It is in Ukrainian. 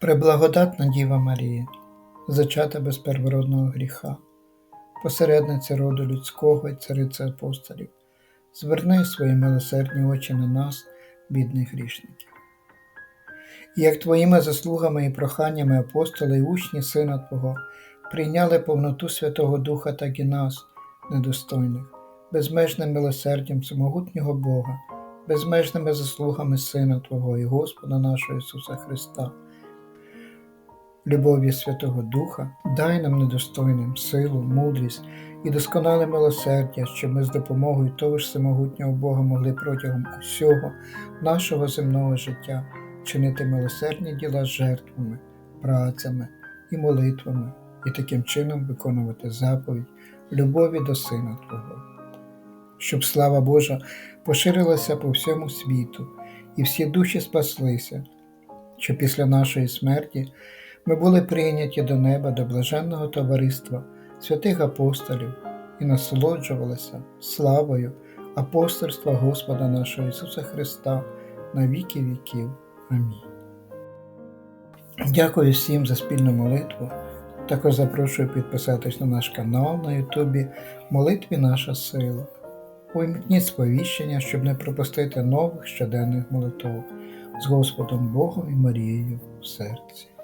Преблагодатна Діва Марія, зачата без первородного гріха, посередниця роду людського і цариця апостолів, зверни свої милосердні очі на нас, бідних грішників. І як твоїми заслугами і проханнями апостоли і учні Сина Твого прийняли повноту Святого Духа, так і нас, недостойних, безмежним милосердям всемогутнього Бога, безмежними заслугами Сина Твого і Господа нашого Ісуса Христа любов'ю Святого Духа, дай нам недостойним силу, мудрість і досконале милосердя, щоб ми з допомогою того ж всемогутнього Бога могли протягом усього нашого земного життя чинити милосердні діла з жертвами, працями і молитвами, і таким чином виконувати заповідь любові до Сина Твого. Щоб слава Божа поширилася по всьому світу, і всі душі спаслися, що після нашої смерті ми були прийняті до неба до блаженного товариства святих апостолів і насолоджувалися славою апостольства Господа нашого Ісуса Христа на віки віків. Амінь. Дякую всім за спільну молитву. Також запрошую підписатись на наш канал на Ютубі Молитві Наша Сила. Увімкніть сповіщення, щоб не пропустити нових щоденних молитв з Господом Богом і Марією в серці.